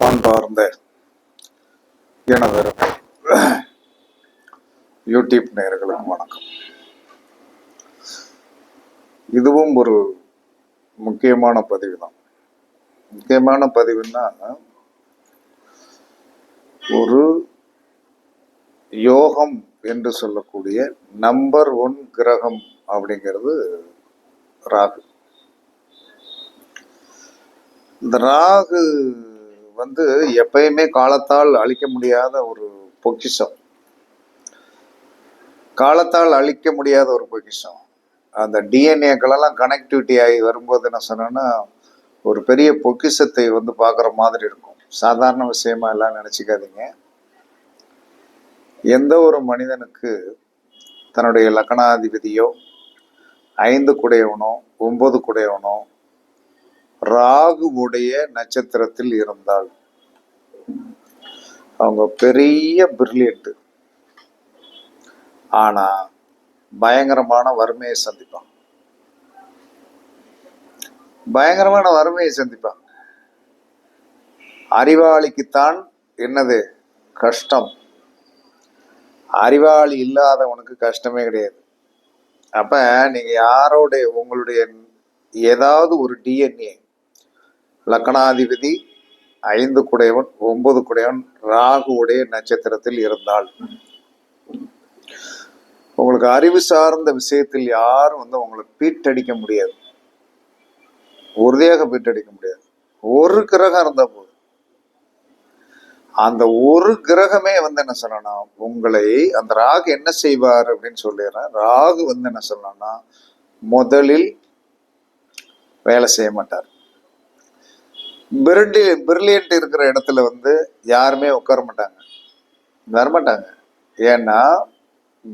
அன்பார்ந்த எனது யூடியூப் நேயர்களுக்கு வணக்கம். இதுவும் ஒரு முக்கியமான பதிவு தான் முக்கியமான பதிவுன்னா ஒரு யோகம் என்று சொல்லக்கூடிய நம்பர் ஒன் கிரகம் அப்படிங்கிறது ராகு. இந்த ராகு வந்து எப்பயுமே காலத்தால் அழிக்க முடியாத ஒரு பொக்கிஷம். காலத்தால் அழிக்க முடியாத ஒரு பொக்கிஷம். அந்த டிஎன்ஏக்களெல்லாம் கனெக்டிவிட்டி ஆகி வரும்போது என்ன சொன்னேன்னா ஒரு பெரிய பொக்கிஷத்தை வந்து பார்க்குற மாதிரி இருக்கும். சாதாரண விஷயமா எல்லாம் நினச்சிக்காதீங்க. எந்த ஒரு மனிதனுக்கு தன்னுடைய லக்கணாதிபதியோ ஐந்து குடையவனோ ஒன்பது குடையவனோ ராகுவுடைய நட்சத்திரத்தில் இருந்தால் அவங்க பெரிய பிரில்லியன்ட் ஆனா பயங்கரமான வறுமையை சந்திப்பான். பயங்கரமான வறுமையை சந்திப்பான். அறிவாளிக்குத்தான் என்னது? கஷ்டம். அறிவாளி இல்லாதவனுக்கு கஷ்டமே கிடையாது. அப்ப நீங்க யாரோடைய உங்களுடைய ஏதாவது ஒரு டிஎன்ஏ லக்கணாதிபதி ஐந்து குடையவன் ஒன்பது குடையவன் ராகுவுடைய நட்சத்திரத்தில் இருந்தால் உங்களுக்கு அறிவு சார்ந்த விஷயத்தில் யாரும் வந்து உங்களுக்கு பீட்டடிக்க முடியாது. உறுதியாக பீட்டடிக்க முடியாது. ஒரு கிரகம் இருந்தா போதும். அந்த ஒரு கிரகமே வந்து என்ன சொல்லணும்னா உங்களை அந்த ராகு என்ன செய்வார் அப்படின்னு சொல்லிடுறேன். ராகு வந்து என்ன சொல்லணும்னா முதலில் வேலை செய்ய மாட்டார். பிரில்லி பிரில்லியன்ட் இருக்கிற இடத்துல வந்து யாருமே உட்கார மாட்டாங்க. வரமாட்டாங்க. ஏன்னா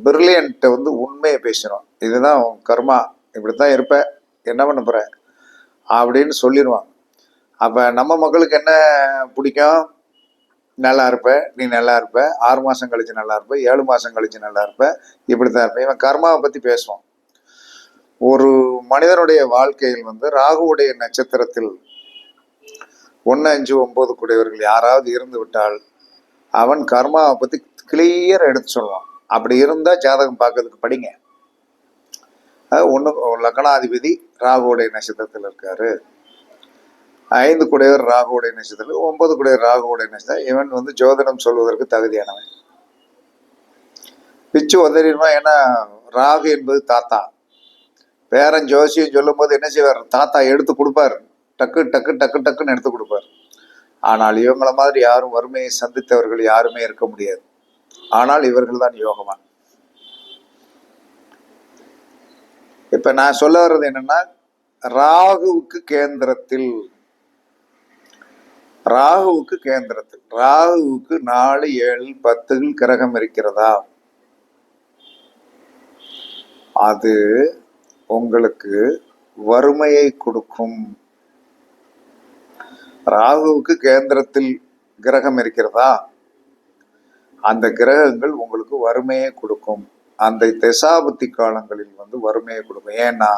பிரில்லியன்ட்ட வந்து உண்மையை பேசணும் இதுதான் கர்மா. இப்படித்தான் இருப்ப. என்ன பண்ண போற? அப்படின்னு சொல்லிடுவாங்க அப்ப நம்ம மக்களுக்கு என்ன பிடிக்கும்? நல்லா இருப்ப நீ நல்லா இருப்ப. ஆறு மாசம் கழிச்சு நல்லா இருப்ப ஏழு மாசம் கழிச்சு நல்லா இருப்ப. இப்படித்தான் இருப்பேன் இவன் கர்மாவை பத்தி பேசுவான். ஒரு மனிதனுடைய வாழ்க்கையில் வந்து ராகுவுடைய நட்சத்திரத்தில் ஒன்று அஞ்சு ஒம்பது கூடியவர்கள் யாராவது இருந்து விட்டால் அவன் கர்மாவை பற்றி கிளியர் எடுத்து சொல்லுவான். அப்படி இருந்தால் ஜாதகம் பார்க்கறதுக்கு படிங்க. ஒன்று லக்னாதிபதி ராகுவுடைய நட்சத்திரத்தில் இருக்காரு. ஐந்து குடையவர் ராகுவுடைய நட்சத்திரத்தில் ஒன்பது குடையவர் ராகுவுடைய நட்சத்திரம் இவன் வந்து ஜோதிடம் சொல்வதற்கு தகுதியானவன். பிச்சு உதறிடுவான் ஏன்னா ராகு என்பது தாத்தா. பேரன் ஜோசியம் சொல்லும்போது என்ன செய்வார்? தாத்தா எடுத்து கொடுப்பாரு. டக்கு டக்கு டக்கு டக்குன்னு எடுத்து கொடுப்பார். ஆனால் இவங்களை மாதிரி யாரும் வறுமையை சந்தித்தவர்கள் யாருமே இருக்க முடியாது. ஆனால் இவர்கள் தான் யோகவான். இப்ப நான் சொல்ல வர்றது என்னன்னா ராகுவுக்கு கேந்திரத்தில். ராகுவுக்கு கேந்திரத்தில். ராகுவுக்கு நாலு ஏழு பத்துகள் கிரகம் இருக்கிறதா? அது உங்களுக்கு வறுமையை கொடுக்கும். ராகுவுக்கு கேந்திரத்தில் கிரகம் இருக்கிறதா? அந்த கிரகங்கள் உங்களுக்கு வறுமையை கொடுக்கும். அந்த தசாபத்தி காலங்களில் வந்து வறுமையை கொடுக்கும். ஏன்னா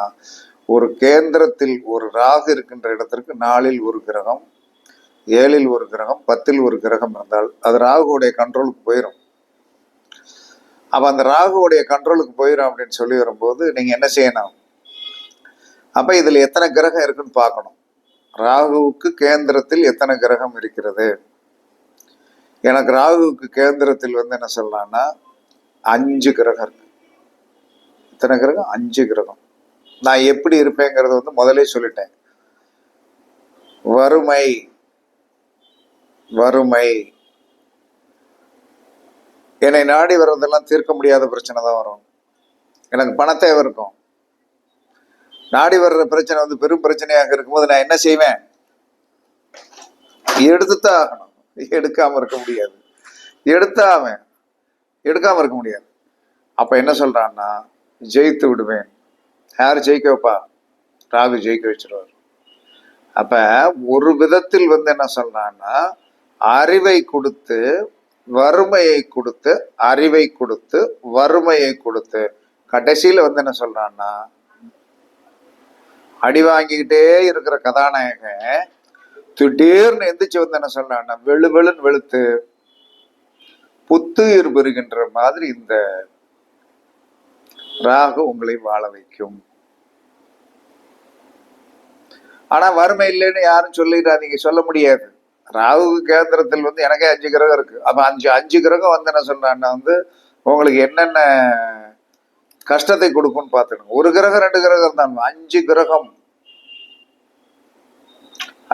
ஒரு கேந்திரத்தில் ஒரு ராகு இருக்கின்ற இடத்திற்கு நாலில் ஒரு கிரகம் ஏழில் ஒரு கிரகம் பத்தில் ஒரு கிரகம் இருந்தால் அது ராகுவுடைய கண்ட்ரோலுக்கு போயிடும் அப்போ அந்த ராகுவுடைய கண்ட்ரோலுக்கு போயிடும் அப்படின்னு சொல்லி வரும்போது நீங்கள் என்ன செய்யணும்? அப்போ இதில் எத்தனை கிரகம் இருக்குன்னு பார்க்கணும். ராகுவுக்கு கேந்திரத்தில் எத்தனை கிரகம் இருக்கிறது? எனக்கு ராகுவுக்கு கேந்திரத்தில் வந்து என்ன சொல்லலாம்னா அஞ்சு கிரகம் இருக்கு. எத்தனை கிரகம்? அஞ்சு கிரகம். நான் எப்படி இருப்பேங்கிறத வந்து முதலே சொல்லிட்டேன். வறுமை வறுமை. என்னை நாடி வர்றதெல்லாம் தீர்க்க முடியாத பிரச்சனை தான் வரும். எனக்கு பணத்தை இருக்கும். நாடி வர்ற பிரச்சனை வந்து பெரும் பிரச்சனையாக இருக்கும்போது நான் என்ன செய்வேன்? எடுத்துத்தான் ஆகணும். எடுக்காம இருக்க முடியாது. எடுத்தாவன். எடுக்காம இருக்க முடியாது. அப்ப என்ன சொல்றான்னா ஜெயித்து விடுவேன். யார் ஜெயிக்க வைப்பா? ராகு ஜெயிக்க வச்சிருவார். அப்ப ஒரு விதத்தில் வந்து என்ன சொல்றான்னா அறிவை கொடுத்து வறுமையை கொடுத்து அறிவை கொடுத்து வறுமையை கொடுத்து கடைசியில வந்து என்ன சொல்றான்னா அடி வாங்கிக்கிட்டே இருக்கிற கதாநாயகன் திடீர்னு எந்திரிச்சு வந்து என்ன சொன்னா வெளு வெளுன்னு வெளுத்து புத்துயிர் பெறுகின்ற மாதிரி இந்த ராகு உங்களை வாழ வைக்கும். ஆனா வறுமை இல்லைன்னு யாரும் சொல்லிடாதீங்க சொல்ல முடியாது. ராகு கேந்திரத்தில் வந்து எனக்கே அஞ்சு கிரகம் இருக்கு. அப்ப அஞ்சு அஞ்சு கிரகம் வந்து என்ன சொல்றான்னா வந்து உங்களுக்கு என்னென்ன கஷ்டத்தை கொடுக்கும்னு பார்த்துக்கணும். ஒரு கிரகம் ரெண்டு கிரகம் தான். அஞ்சு கிரகம்.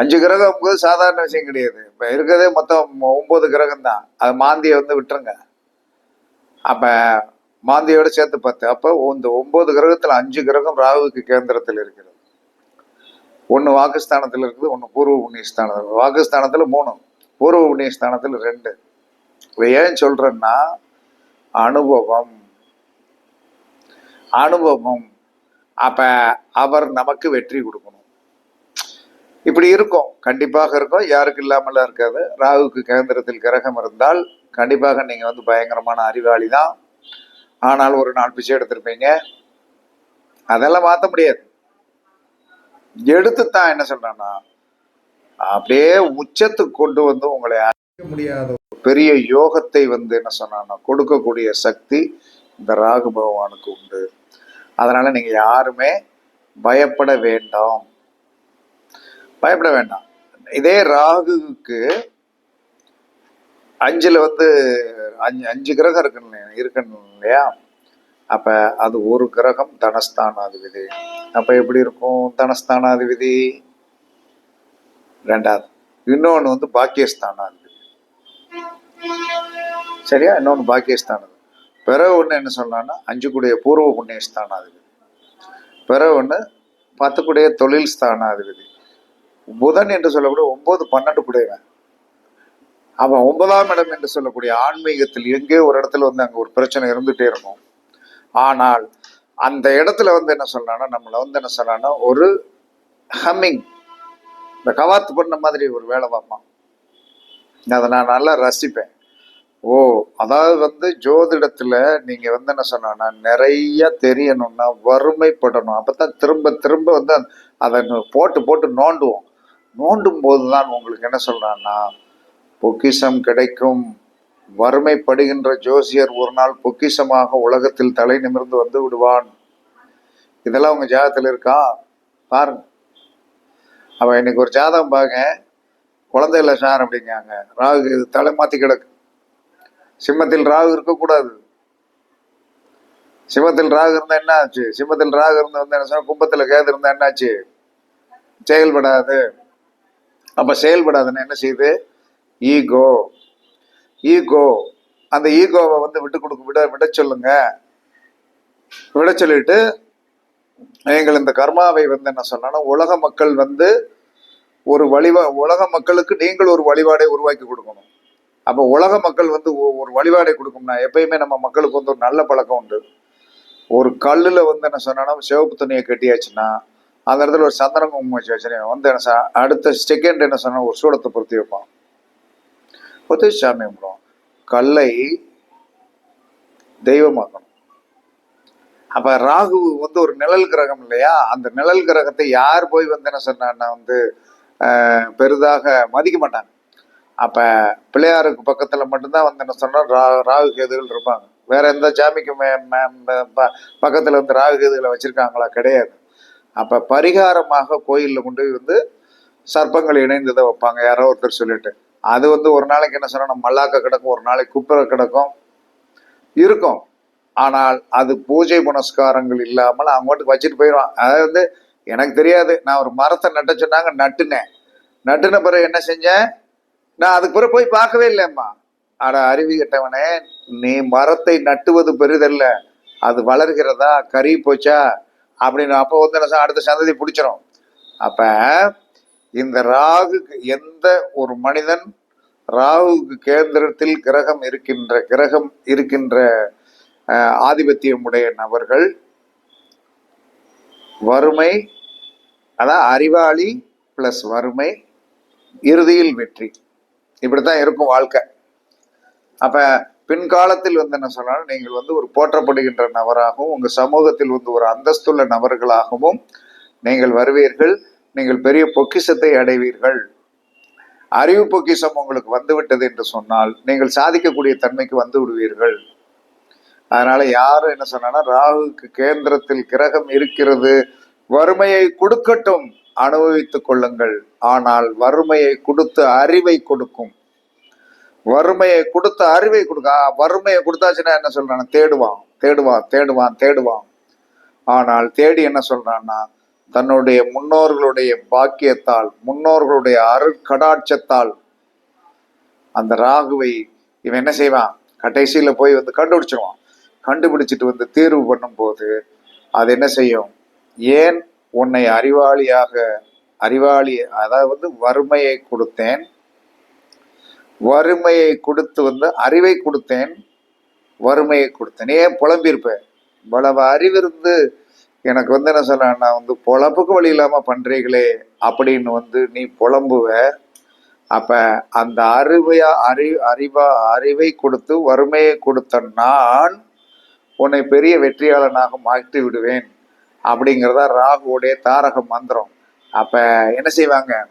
அஞ்சு கிரகம் சாதாரண விஷயம் கிடையாது. இப்ப இருக்கிறதே மொத்தம் ஒன்பது கிரகம் தான். அது மாந்தியை வந்து விட்டுருங்க. அப்ப மாந்தியோட சேர்த்து பார்த்து அப்ப இந்த ஒன்பது கிரகத்துல அஞ்சு கிரகம் ராகுக்கு கேந்திரத்தில் இருக்கிறது. ஒன்று வாக்குஸ்தானத்தில் இருக்குது ஒன்று பூர்வ புண்ணியஸ்தானத்தில் வாக்குஸ்தானத்தில் மூணு பூர்வ புண்ணியஸ்தானத்தில் ரெண்டு. இதை ஏன் சொல்கிறேன்னா அனுபவம். அனுபவம். அப்ப அவர் நமக்கு வெற்றி கொடுக்கணும். இப்படி இருக்கும். கண்டிப்பாக இருக்கும். யாருக்கு இல்லாமலாம் இருக்காது. ராகுக்கு கேந்திரத்தில் கிரகம் இருந்தால் கண்டிப்பாக நீங்க வந்து பயங்கரமான அறிவாளி தான் ஆனால் ஒரு நாள் பிச்சை எடுத்திருப்பீங்க. அதெல்லாம் மாற்ற முடியாது. எடுத்து தான் என்ன சொல்றேன்னா அப்படியே உச்சத்துக்கு கொண்டு வந்து உங்களை அழிக்க முடியாத ஒரு பெரிய யோகத்தை வந்து என்ன சொன்னா கொடுக்கக்கூடிய சக்தி இந்த ராகு பகவானுக்கு உண்டு. அதனால நீங்க யாருமே பயப்பட வேண்டாம். பயப்பட வேண்டாம். இதே ராகுவுக்கு அஞ்சுல வந்து அஞ்சு அஞ்சு கிரகம் இருக்குன்னு இருக்கணும் இல்லையா? அப்ப அது ஒரு கிரகம் தனஸ்தானாதிபதி. அப்ப எப்படி இருக்கும் தனஸ்தானாதிபதி? ரெண்டாவது. இன்னொன்று வந்து பாக்கியஸ்தானாதிபதி. சரியா? இன்னொன்று பாக்கியஸ்தானது பிறகு ஒன்று என்ன சொல்லலாம்னா அஞ்சு கூடிய பூர்வ புண்ணிய ஸ்தானாதிபதி பிறகு ஒன்று பத்துக்குடைய தொழில் தொழில் ஸ்தானாதிபதி புதன் என்று சொல்லக்கூடிய ஒன்பது பன்னெண்டு குடையவன். அவன் ஒன்பதாம் இடம் என்று சொல்லக்கூடிய ஆன்மீகத்தில் எங்கே ஒரு இடத்துல வந்து அங்கே ஒரு பிரச்சனை இருந்துகிட்டே இருக்கும். ஆனால் அந்த இடத்துல வந்து என்ன சொல்றான்னா நம்மளை வந்து என்ன சொல்றான்னா ஒரு ஹம்மிங். இந்த கவாத்து பண்ண மாதிரி ஒரு வேலை பார்ப்பான். அதை நான் நல்லா ரசிப்பேன். ஓ அதாவது வந்து ஜோதிடத்துல நீங்க வந்து என்ன சொன்னா நிறைய தெரியணும்னா வறுமைப்படணும். அப்பதான் திரும்ப திரும்ப வந்து அதை போட்டு போட்டு நோண்டுவோம். நோண்டும் போதுதான் உங்களுக்கு என்ன சொல்றான்னா பொக்கிஷம் கிடைக்கும். வறுமைப்படுகின்ற ஜோசியர் ஒரு நாள் பொக்கிஷமாக உலகத்தில் தலை நிமிர்ந்து வந்து விடுவான். இதெல்லாம் உங்க ஜாதகத்தில் இருக்கா? பாருங்க. அவன் இன்னைக்கு ஒரு ஜாதகம் பாருங்க. குழந்தை இல்லை சார் அப்படிங்காங்க ராகு தலை மாத்தி கிடக்கு. சிம்மத்தில் ராகு இருக்கக்கூடாது. சிம்மத்தில் ராகு இருந்தா என்ன ஆச்சு சிம்மத்தில் ராகு இருந்தா வந்து என்ன சொன்னா கும்பத்துல கேது இருந்தா என்னாச்சு? செயல்படாது. அப்ப செயல்படாதுன்னு என்ன செய்யுது? ஈகோ. ஈகோ. அந்த ஈகோவை வந்து விட்டு கொடுக்க விட விட சொல்லுங்க. விட சொல்லிட்டு நீங்கள் இந்த கர்மாவை வந்து என்ன சொன்னா உலக மக்கள் வந்து ஒரு வழிவா உலக மக்களுக்கு நீங்கள் ஒரு வழிபாடை உருவாக்கி கொடுக்கணும். அப்போ உலக மக்கள் வந்து ஒரு வழிபாடை கொடுக்கும்னா எப்பயுமே நம்ம மக்களுக்கு வந்து ஒரு நல்ல பழக்கம் உண்டு. ஒரு கல்லில் வந்து என்ன சொன்னா சிவப்பு துணியை கட்டியாச்சுன்னா அந்த இடத்துல ஒரு சந்தனம் குங்குமம் வச்சு வச்சுனா வந்து என்ன சொன்னா, அடுத்த செகண்ட் என்ன சொன்னால் ஒரு சூடத்தை பொருத்தி வைப்பான். பொத்து சாமி கும்பிடுவோம் கல்லை தெய்வமாக்கணும். அப்போ ராகு வந்து ஒரு நிழல் கிரகம் இல்லையா? அந்த நிழல் கிரகத்தை யார் போய் வந்து என்ன சொன்னான்னா வந்து பெரிதாக மதிக்க மாட்டாங்க. அப்ப பிள்ளையாருக்கு பக்கத்துல மட்டும்தான் வந்து என்ன சொன்னா ரா ராகு கேதுகள் இருப்பாங்க. வேற எந்த சாமிக்கு மே மே- ப- பக்கத்துல வந்து ராகு கேதுகளை வச்சிருக்காங்களா? கிடையாது. அப்ப பரிகாரமாக கோயிலில் கொண்டு போய் வந்து சர்ப்பங்கள் இணைந்ததை வைப்பாங்க. யாரோ ஒருத்தர் சொல்லிட்டு. அது வந்து ஒரு நாளைக்கு என்ன சொன்னா மல்லாக்க கிடக்கும் ஒரு நாளைக்கு குப்புற கிடக்கும். இருக்கும். ஆனால் அது பூஜை புனஸ்காரங்கள் இல்லாமல் அவங்கட்டுக்கு வச்சுட்டு போயிடுவான். அதாவது வந்து எனக்கு தெரியாது. நான் ஒரு மரத்தை நட்ட சொன்னாங்க நட்டுனேன். நட்டுன பிறகு என்ன செஞ்சேன்? நான் அதுக்கு பிறகு போய் பார்க்கவே இல்லைம்மா. ஆனால் அருவி கட்டவனே நீ மரத்தை நட்டுவது பெரிதல்ல. அது வளர்கிறதா? கறி போச்சா? அப்படின்னு அப்போ வந்து அடுத்த சந்ததி பிடிச்சிரும். அப்ப இந்த ராகுக்கு எந்த ஒரு மனிதன் ராகுக்கு கேந்திரத்தில் கிரகம் இருக்கின்ற கிரகம் இருக்கின்ற ஆதிபத்தியமுடைய நபர்கள் வறுமை அதான் அறிவாளி பிளஸ் வறுமை இறுதியில் வெற்றி. இப்படித்தான் இருக்கும் வாழ்க்கை. அப்ப பின்காலத்தில் வந்து என்ன சொன்னாலும் நீங்கள் வந்து ஒரு போற்றப்படுகின்ற நபராகவும் உங்க சமூகத்தில் வந்து ஒரு அந்தஸ்துள்ள நபர்களாகவும் நீங்கள் வருவீர்கள். நீங்கள் பெரிய பொக்கிஷத்தை அடைவீர்கள். அறிவு பொக்கிஷம் உங்களுக்கு வந்துவிட்டது என்று சொன்னால் நீங்கள் சாதிக்கக்கூடிய தன்மைக்கு வந்து விடுவீர்கள். அதனால யாரும் என்ன சொன்னா ராகுக்கு கேந்திரத்தில் கிரகம் இருக்கிறது. வறுமையை கொடுக்கட்டும் அனுபவித்துக் கொள்ளுங்கள். ஆனால் வறுமையை கொடுத்து அறிவை கொடுக்கும். வறுமையை கொடுத்து அறிவை கொடுக்க வறுமையை கொடுத்தாச்சுன்னா என்ன சொல்றான் தேடுவான் தேடுவான் தேடுவான் தேடுவான். ஆனால் தேடி என்ன சொல்றான்னா தன்னுடைய முன்னோர்களுடைய பாக்கியத்தால் முன்னோர்களுடைய அருட்கடாட்சத்தால் அந்த ராகுவை இவன் என்ன செய்வான்? கடைசியில போய் வந்து கண்டுபிடிச்சிருவான். கண்டுபிடிச்சிட்டு வந்து தீர்வு பண்ணும்போது அது என்ன செய்யும்? ஏன் உன்னை அறிவாளியாக அறிவாளி அதாவது வந்து வறுமையை கொடுத்தேன். வறுமையை கொடுத்து வந்து அறிவை கொடுத்தேன். வறுமையை கொடுத்தேன். ஏன் புலம்பியிருப்பேன்? இவ்வளவு அறிவிருந்து எனக்கு வந்து என்ன சொல்ல நான் வந்து பொழப்புக்கு வழி இல்லாமல் பண்ணுறீங்களே அப்படின்னு வந்து நீ புலம்புவ. அப்ப அந்த அறிவையா அறி அறிவா அறிவை கொடுத்து வறுமையை கொடுத்த நான் உன்னை பெரிய வெற்றியாளனாக மாற்றி விடுவேன் அப்படிங்கிறதா ராகுவோடைய தாரக மந்திரம். அப்ப என்ன செய்வாங்க?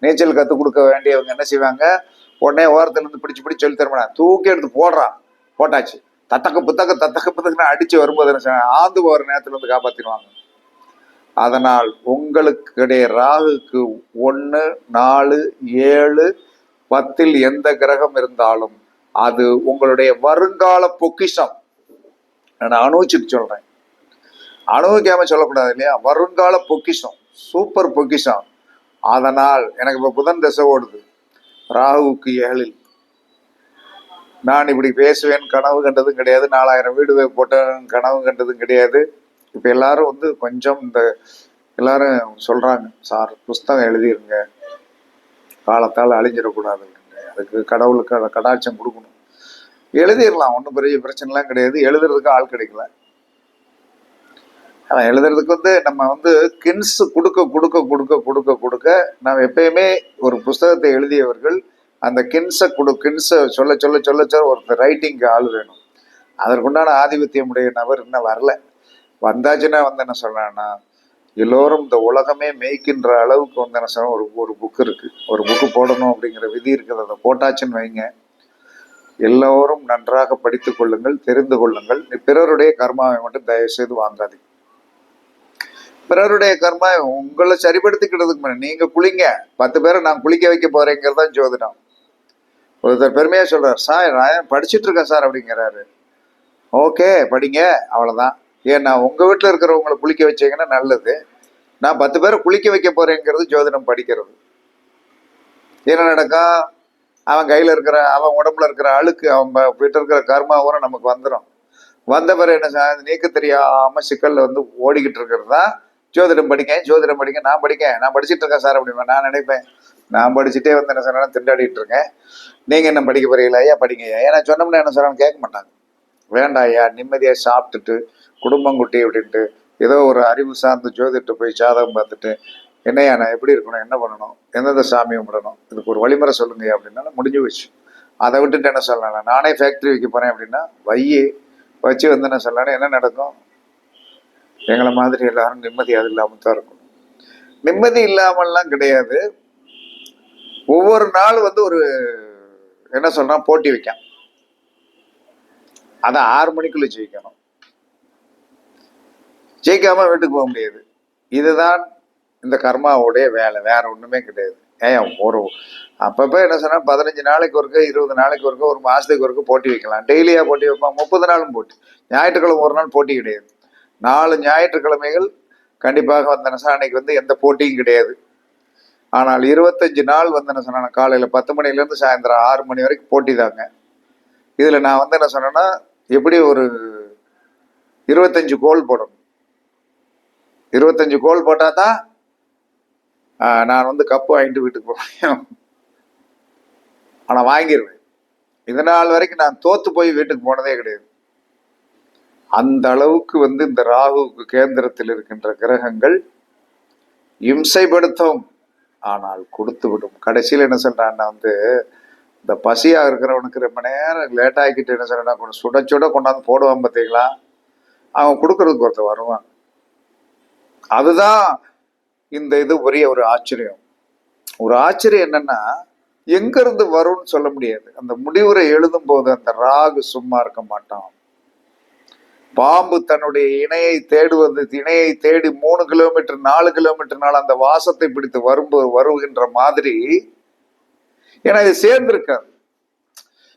நீச்சல் கற்றுக் கொடுக்க வேண்டியவங்க என்ன செய்வாங்க? உடனே ஓரத்துல இருந்து பிடிச்சு பிடிச்சு சொல்லி தரமாடா தூக்கி எடுத்து போடுறான். போட்டாச்சு. தத்தக்க புத்தக்க தத்தக்க புத்தக்கன்னு அடிச்சு வரும்போது என்ன செய்வாங்க? ஆந்து போகிற நேரத்துல இருந்து காப்பாத்திடுவாங்க. அதனால் உங்களுக்கு இடையே ராகுக்கு ஒன்று நாலு ஏழு பத்தில் எந்த கிரகம் இருந்தாலும் அது உங்களுடைய வருங்கால பொக்கிஷம். நான் அனுபவிச்சுட்டு சொல்றேன். அனுபவிக்காம சொல்லக்கூடாது இல்லையா? வருங்கால பொக்கிஷம். சூப்பர் பொக்கிஷம். அதனால் எனக்கு இப்போ புதன் தசை ஓடுது. ராகுவுக்கு ஏழில். நான் இப்படி பேசுவேன் கனவு கண்டதும் கிடையாது. நாலாயிரம் வீடு போட்டேன் கனவு கண்டதும் கிடையாது. இப்போ எல்லாரும் வந்து கொஞ்சம் இந்த எல்லாரும் சொல்கிறாங்க சார் புஸ்தகம் எழுதிருங்க. காலத்தால் அழிஞ்சிடக்கூடாது அதுக்கு கடவுளுக்கு கடாட்சம் கொடுக்கணும். எழுதிடலாம் ஒன்றும் பெரிய பிரச்சனைலாம் கிடையாது. எழுதுறதுக்கு ஆள் கிடைக்கல. ஆனால் எழுதுறதுக்கு வந்து நம்ம வந்து கின்ஸ் கொடுக்க கொடுக்க கொடுக்க கொடுக்க கொடுக்க நாம் எப்பயுமே ஒரு புஸ்தகத்தை எழுதியவர்கள் அந்த கின்ஸை கொடு கின்ஸை சொல்ல சொல்ல சொல்ல சொல்ல ஒருத்தர் ரைட்டிங்க்கு ஆள் வேணும். அதற்குண்டான ஆதிபத்தியம் உடைய நபர் இன்னும் வரல. வந்தாச்சுன்னா வந்து என்ன சொல்றேன்னா எல்லோரும் இந்த உலகமே மேய்க்கின்ற அளவுக்கு வந்து என்ன சொல்ல ஒரு ஒரு புக் இருக்குது ஒரு புக்கு போடணும் அப்படிங்கிற விதி இருக்குது. அதை போட்டாச்சுன்னு வைங்க. எல்லோரும் நன்றாக படித்து கொள்ளுங்கள் தெரிந்து கொள்ளுங்கள். பிறருடைய கர்மாவை மட்டும் தயவு செய்து வாங்காதீங்க. பிறருடைய கர்மா உங்களை சரிப்படுத்திக்கிறதுக்கு முன்னாடி நீங்க குளிங்க. பத்து பேரை நான் குளிக்க வைக்க போறேங்கிறது தான் ஜோதிடம். ஒருத்தர் பெருமையா சொல்றாரு சார் நான் படிச்சுட்டு இருக்கேன் சார் அப்படிங்கிறாரு. ஓகே படிங்க அவ்வளவுதான். ஏன்னா உங்க வீட்டில் இருக்கிறவங்களை குளிக்க வச்சீங்கன்னா நல்லது. நான் பத்து பேரை குளிக்க வைக்க போறேங்கிறது ஜோதிடம் படிக்கிறது. என்ன நடக்கும் அவன் கையில இருக்கிற அவன் உடம்புல இருக்கிற அழுக்கு அவன் வீட்டில் இருக்கிற கர்மாவும் நமக்கு வந்துடும் வந்த பிறகு என்ன நீக்க தெரியாம சிக்கல்ல வந்து ஓடிக்கிட்டு இருக்கிறது? தான் ஜோதிடம் படிக்க ஜோதிடம் படிக்க நான் படிக்க நான் படிச்சிட்டு இருக்கேன் சார் அப்படிம்பேன் நான் நினைப்பேன். நான் படிச்சுட்டே வந்து என்ன சொன்னா திண்டாடிட்டு இருக்கேன். நீங்க என்ன படிக்க போறீங்களா? ஐயா படிங்க. ஐயா ஏன்னா சொன்னோம்னா என்ன சொன்னாலும் கேட்க மாட்டாங்க. வேண்டாம் ஐயா நிம்மதியா சாப்பிட்டுட்டு குடும்பம் குட்டி அப்படின்ட்டு ஏதோ ஒரு அறிவு சார்ந்து ஜோதிட்டு போய் ஜாதகம் பார்த்துட்டு என்னையா நான் எப்படி இருக்கணும்? என்ன பண்ணணும்? எந்தெந்த சாமி கும்பிடணும்? இதுக்கு ஒரு வழிமுறை சொல்லுங்க அப்படின்னால முடிஞ்சு வச்சு அதை விட்டுட்டு என்ன சொல்லலாம் நானே ஃபேக்டரி வைக்க போறேன் அப்படின்னா வையே வச்சு வந்து என்ன சொல்லலாம் என்ன நடக்கும்? எங்களை மாதிரி எல்லாரும் நிம்மதி அது இல்லாமல் தான் இருக்கும் நிம்மதி இல்லாமல்லாம் கிடையாது. ஒவ்வொரு நாள் வந்து ஒரு என்ன சொல்றான் போட்டி வைக்கான். அதை ஆறு மணிக்குள்ள ஜெயிக்கணும். ஜெயிக்காம வீட்டுக்கு போக முடியாது. இதுதான் இந்த கர்மாவுடைய வேலை. வேற ஒண்ணுமே கிடையாது. ஏன் ஒரு அப்பப்ப என்ன சொன்னா பதினஞ்சு நாளைக்கு ஒருக்க இருபது நாளைக்கு ஒருக்க ஒரு மாசத்துக்கு ஒருக்க போட்டி வைக்கலாம். டெய்லியா போட்டி வைப்பான். முப்பது நாளும் போட்டி. ஞாயிற்றுக்கிழமை ஒரு நாள் போட்டி கிடையாது. நாலு ஞாயிற்றுக்கிழமைகள் கண்டிப்பாக வந்தன அன்னைக்கு வந்து எந்த போட்டியும் கிடையாது. ஆனால் இருபத்தஞ்சு நாள் வந்து என்ன சொன்னா காலையில் பத்து மணிலேருந்து சாயந்தரம் ஆறு மணி வரைக்கும் போட்டி தாங்க. இதில் நான் வந்து என்ன சொன்னேன்னா எப்படி ஒரு இருபத்தஞ்சு கோல் போடணும். இருபத்தஞ்சு கோல் போட்டால் தான் நான் வந்து கப்பு வாங்கிட்டு வீட்டுக்கு போக ஆனால் வாங்கிடுவேன் இதனால் நாள் வரைக்கும் நான் தோற்று போய் வீட்டுக்கு போனதே கிடையாது. அந்த அளவுக்கு வந்து இந்த ராகுவுக்கு கேந்திரத்தில் இருக்கின்ற கிரகங்கள் இம்சைப்படுத்தும். ஆனால் கொடுத்து விடும். கடைசியில் என்ன சொல்றான்னா வந்து இந்த பசியாக இருக்கிறவனுக்கு ரொம்ப நேரம் லேட் ஆகிக்கிட்டு என்ன சொல்றா கொஞ்சம் சுட சுட கொண்டாந்து போடுவான் பார்த்தீங்களா? அவன் கொடுக்கறதுக்கு ஒருத்தர் வருவான். அதுதான் இந்த இது பெரிய ஒரு ஆச்சரியம். ஒரு ஆச்சரியம் என்னன்னா எங்கேருந்து வரும்னு சொல்ல முடியாது. அந்த முடிவுரை எழுதும் போது அந்த ராகு சும்மா இருக்க மாட்டான். பாம்பு தன்னுடைய இணையை தேடுவது இணையை தேடி மூணு கிலோமீட்டர் நாலு கிலோமீட்டர்னால அந்த வாசத்தை பிடித்து வரும்போது வருகின்ற மாதிரி ஏன்னா இது சேர்ந்திருக்காது.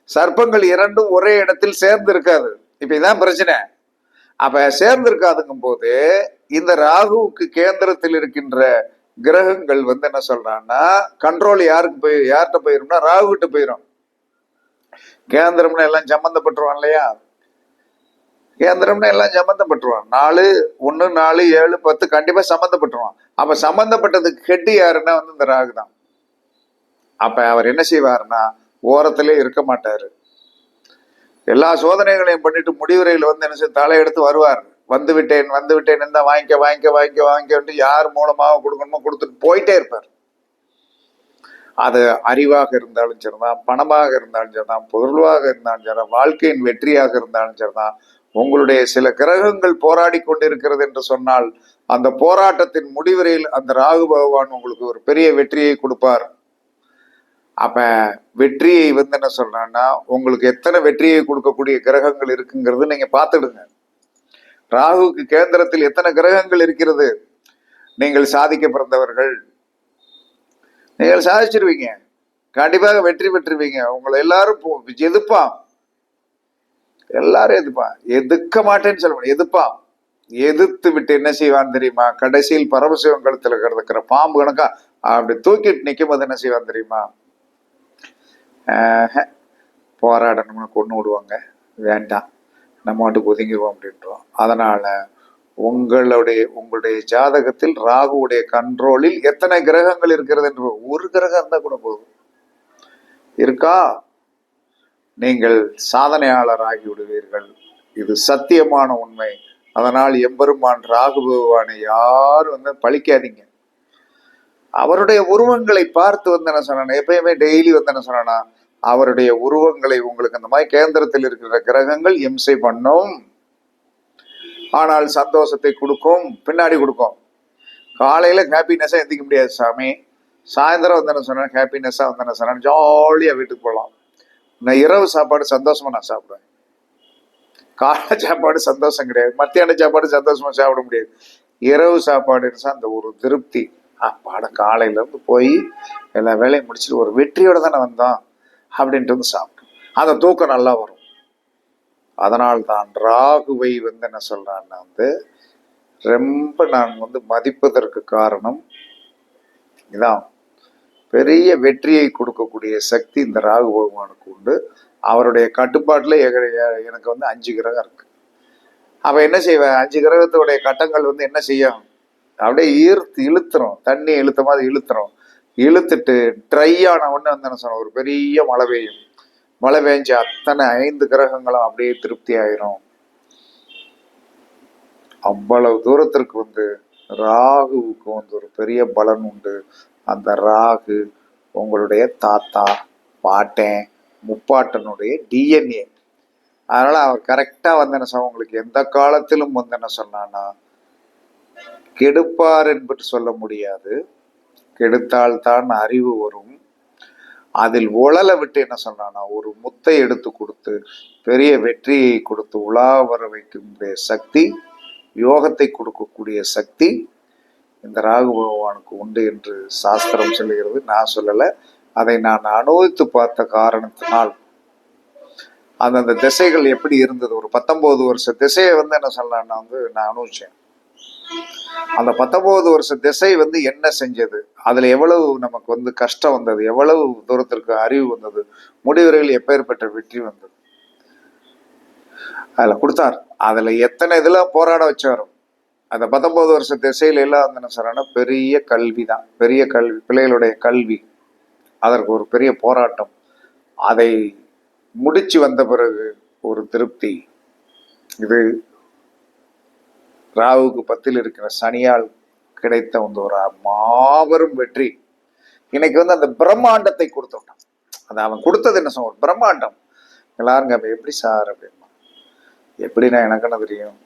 சர்ப்பங்கள் இரண்டும் ஒரே இடத்தில் சேர்ந்து இருக்காது இப்ப இதான் பிரச்சனை. அப்ப சேர்ந்திருக்காதுங்கும் போது இந்த ராகுவுக்கு கேந்திரத்தில் இருக்கின்ற கிரகங்கள் வந்து என்ன சொல்றான்னா கண்ட்ரோல் யாருக்கு போய் யார்கிட்ட போயிரும்னா ராகுகிட்ட போயிரும். கேந்திரம்னு எல்லாம் சம்மந்தப்பட்டுருவான் இல்லையா? கேந்திரம்னு எல்லாம் சம்மந்தப்பட்டுருவான் நாலு ஒன்று நாலு ஏழு பத்து கண்டிப்பா சம்மந்தப்பட்டுருவான் அப்ப சம்மந்தப்பட்டதுக்கு ஹெட்டு யாருன்னா வந்து இந்த ராகு தான் அப்ப அவர் என்ன செய்வாருன்னா ஓரத்திலே இருக்க மாட்டாரு. எல்லா சோதனைகளையும் பண்ணிட்டு முடிவுரையில் வந்து என்ன செய்ய தலையெடுத்து வருவார். வந்து விட்டேன் வந்து விட்டேன் இருந்தா வாங்கிக்க வாங்கிக்க வாங்கிக்க வாங்கிக்கன்ட்டு யார் மூலமாக கொடுக்கணுமோ கொடுத்துட்டு போயிட்டே இருப்பார். அது அறிவாக இருந்தாலும் சரிதான் பணமாக இருந்தாலும் சரிதான் பொருளாக இருந்தாலும் சரிதான் வாழ்க்கையின் வெற்றியாக இருந்தாலும் சரிதான் உங்களுடைய சில கிரகங்கள் போராடி கொண்டிருக்கிறது என்று சொன்னால் அந்த போராட்டத்தின் முடிவரையில் அந்த ராகு பகவான் உங்களுக்கு ஒரு பெரிய வெற்றியை கொடுப்பார். அப்ப வெற்றியை வந்து என்ன சொல்றான்னா உங்களுக்கு எத்தனை வெற்றியை கொடுக்கக்கூடிய கிரகங்கள் இருக்குங்கிறது நீங்க பார்த்துடுங்க. ராகுக்கு கேந்திரத்தில் எத்தனை கிரகங்கள் இருக்கிறது? நீங்கள் சாதிக்க பிறந்தவர்கள். நீங்கள் சாதிச்சிருவீங்க. கண்டிப்பாக வெற்றி பெற்றுவீங்க உங்களை எல்லாரும் போ- எதிர்ப்பான். எல்லாரும் எதிர்ப்பான் எதிர்க்க மாட்டேன்னு சொல்ல முடியும் எதிர்ப்பான் எதிர்த்து விட்டு என்ன செய்வான் தெரியுமா? கடைசியில் பரமசிவன் கழுத்துல கிடக்கிற பாம்பு கணக்கா? அப்படி தூக்கிட்டு நிற்கும் போது என்ன செய்வான் தெரியுமா? போராடணும்னு கொண்டு விடுவாங்க. வேண்டாம். நம்ம மட்டும் ஒதுங்கிடுவோம் அப்படின்றோம். அதனால உங்களுடைய உங்களுடைய ஜாதகத்தில் ராகுவுடைய கண்ட்ரோலில் எத்தனை கிரகங்கள் இருக்கிறது என்று ஒரு கிரகம் இருந்தால் கூட போதும். இருக்கா? நீங்கள் சாதனையாளர் ஆகிவிடுவீர்கள் இது சத்தியமான உண்மை. அதனால் எம்பெருமான் ராகு பகவானை யாரும் வந்து பழிக்காதீங்க. அவருடைய உருவங்களை பார்த்து வந்து என்ன சொன்னா எப்பயுமே டெய்லி வந்து என்ன சொன்னா அவருடைய உருவங்களை உங்களுக்கு அந்த மாதிரி கேந்திரத்தில் இருக்கிற கிரகங்கள் இம்சை பண்ணும். ஆனால் சந்தோஷத்தை கொடுக்கும் பின்னாடி கொடுக்கும். காலையில ஹாப்பினஸ்ஸாக எந்திக்க முடியாது சாமி. சாயந்தரம் வந்து என்ன சொன்னேன் ஹாப்பினஸ்ஸாக வந்து என்ன சொன்னேன் ஜாலியாக வீட்டுக்கு போகலாம். நான் இரவு சாப்பாடு சந்தோஷமா நான் சாப்பிடுவேன். காலை சாப்பாடு சந்தோஷம் கிடையாது. மத்தியான சாப்பாடு சந்தோஷமா சாப்பிட முடியாது. இரவு சாப்பாடுன்னு அந்த ஒரு திருப்தி. அப்பாட காலையில இருந்து போய் எல்லா வேலையும் முடிச்சுட்டு ஒரு வெற்றியோட தானே வந்தோம் அப்படின்ட்டு வந்து சாப்பிட்டோம். அந்த தூக்கம் நல்லா வரும். அதனால் தான் ராகுவை வந்து என்ன சொல்றான்னா வந்து ரொம்ப நான் வந்து மதிப்பதற்கு காரணம் இதான். பெரிய வெற்றியை கொடுக்கக்கூடிய சக்தி இந்த ராகு பகவானுக்கு உண்டு. அவருடைய கட்டுப்பாட்டில் எனக்கு வந்து அஞ்சு கிரகம் இருக்கு. அவ என்ன செய்வேன் அஞ்சு கிரகத்துடைய கட்டங்கள் வந்து என்ன செய்யும்? அப்படியே ஈர்த்து இழுத்துரும். தண்ணி இழுத்த மாதிரி இழுத்துரும். இழுத்துட்டு ட்ரை ஆன உடனே வந்து என்ன சொன்ன ஒரு பெரிய மழை பெய்யும். மழை பெஞ்சு அத்தனை ஐந்து கிரகங்களும் அப்படியே திருப்தி ஆயிரும். அவ்வளவு தூரத்திற்கு வந்து ராகுவுக்கு வந்து ஒரு பெரிய பலன் உண்டு. அந்த ராகு உங்களுடைய தாத்தா பாட்டன் முப்பாட்டனுடைய டிஎன்ஏ அதனால் அவர் கரெக்டாக வந்து என்ன சொன்ன உங்களுக்கு எந்த காலத்திலும் வந்து என்ன சொன்னான்னா கெடுப்பார் என்பது சொல்ல முடியாது. கெடுத்தால்தான் அறிவு வரும். அதில் உழல விட்டு என்ன சொன்னானா ஒரு முத்தை எடுத்து கொடுத்து பெரிய வெற்றியை கொடுத்து உலா வர வைக்கக்கூடிய சக்தி யோகத்தை கொடுக்கக்கூடிய சக்தி இந்த ராகு பகவானுக்கு உண்டு என்று சாஸ்திரம் சொல்லுகிறது. நான் சொல்லலை. அதை நான் அனுபவித்து பார்த்த காரணத்தினால் அந்தந்த திசைகள் எப்படி இருந்தது? ஒரு பத்தொன்பது வருஷ திசையை வந்து என்ன சொல்லலாம்னா வந்து நான் அனுபவிச்சேன். அந்த பத்தொன்பது வருஷ திசை வந்து என்ன செஞ்சது? அதுல எவ்வளவு நமக்கு வந்து கஷ்டம் வந்தது? எவ்வளவு தூரத்திற்கு அறிவு வந்தது? முடிவுரையில் எப்பேற்பட்ட வெற்றி வந்தது? அதுல கொடுத்தார். அதுல எத்தனை இதுல போராட வச்சாரோ? அந்த பத்தொன்பது வருஷ திசையில எல்லாம் வந்து என்ன பெரிய கல்வி தான் பெரிய கல்வி பிள்ளைகளுடைய கல்வி. அதற்கு ஒரு பெரிய போராட்டம். அதை முடிச்சு வந்த பிறகு ஒரு திருப்தி. இது ராவுக்கு பத்தில் இருக்கிற சனியால் கிடைத்த வந்து ஒரு மாபெரும் வெற்றி. இன்னைக்கு வந்து அந்த பிரம்மாண்டத்தை கொடுத்துட்டான் அது அவன் கொடுத்தது என்ன சொல்ல ஒரு பிரம்மாண்டம். எல்லாருங்க அப்ப எப்படி சார்? அப்படின்னா எப்படின்னா எனக்கு என்ன தெரியும்?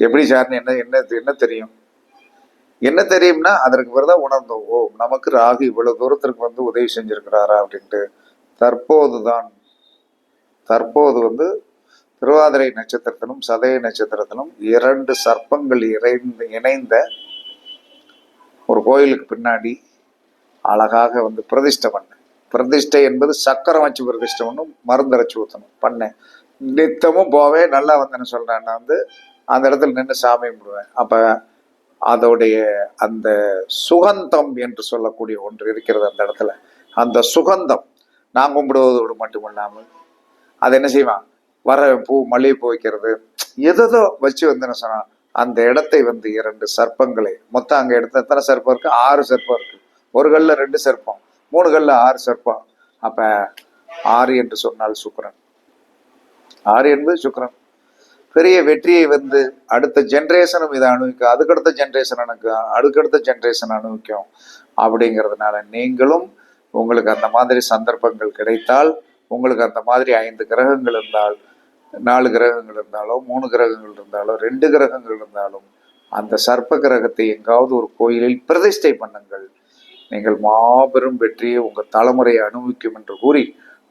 எப்படி சார்னு என்ன என்ன என்ன தெரியும்? என்ன தெரியும்னா அதற்கு பிறகுதான் உணர்ந்தோம் ஓ நமக்கு ராகு இவ்வளவு தூரத்திற்கு வந்து உதவி செஞ்சிருக்கிறாரா அப்படின்ட்டு. தற்போதுதான் தற்போது வந்து திருவாதிரை நட்சத்திரத்திலும் சதய நட்சத்திரத்திலும் இரண்டு சர்ப்பங்கள் இணைந்து இணைந்த ஒரு கோயிலுக்கு பின்னாடி அழகாக வந்து பிரதிஷ்டை பண்ணேன் பிரதிஷ்டை என்பது சக்கரம் வச்சு பிரதிஷ்டை பண்ணும் மருந்தரைச்சி ஊற்றணும் பண்ணேன். நித்தமும் போவே நல்லா வந்தேன்னு சொல்கிறேன் நான் வந்து அந்த இடத்துல நின்று சாமி கும்பிடுவேன். அப்போ அதோடைய அந்த சுகந்தம் என்று சொல்லக்கூடிய ஒன்று இருக்கிறது அந்த இடத்துல. அந்த சுகந்தம் நான் கும்பிடுவதோடு மட்டுமில்லாமல் அது என்ன செய்வான்? வர பூ மல்லிகைப்பூ வைக்கிறது. எதோ வச்சு வந்து என்ன சொன்னான்? அந்த இடத்தை வந்து இரண்டு சர்ப்பங்களை. மொத்தம் அங்கே எடுத்த எத்தனை சர்ப்பம் இருக்கு? ஆறு சர்ப்பம் இருக்கு. ஒரு கல்ல ரெண்டு சர்ப்பம் மூணு கல்ல ஆறு சர்ப்பம். அப்ப ஆறு என்று சொன்னால் சுக்கரன். ஆறு என்பது சுக்கரன். பெரிய வெற்றியை வந்து அடுத்த ஜென்ரேஷனும் இதை அனுபவிக்கும் அதுக்கடுத்த ஜென்ரேஷன் எனக்கு அதுக்கடுத்த ஜென்ரேஷன் அனுபவிக்கும் அப்படிங்கிறதுனால நீங்களும் உங்களுக்கு அந்த மாதிரி சந்தர்ப்பங்கள் கிடைத்தால் உங்களுக்கு அந்த மாதிரி ஐந்து கிரகங்கள் இருந்தால் நாலு கிரகங்கள் இருந்தாலோ மூணு கிரகங்கள் இருந்தாலோ ரெண்டு கிரகங்கள் இருந்தாலும் அந்த சர்ப்ப கிரகத்தை எங்காவது ஒரு கோயிலில் பிரதிஷ்டை பண்ணுங்கள். நீங்கள் மாபெரும் வெற்றியை உங்கள் தலைமுறையை அனுபவிக்கும் என்று கூறி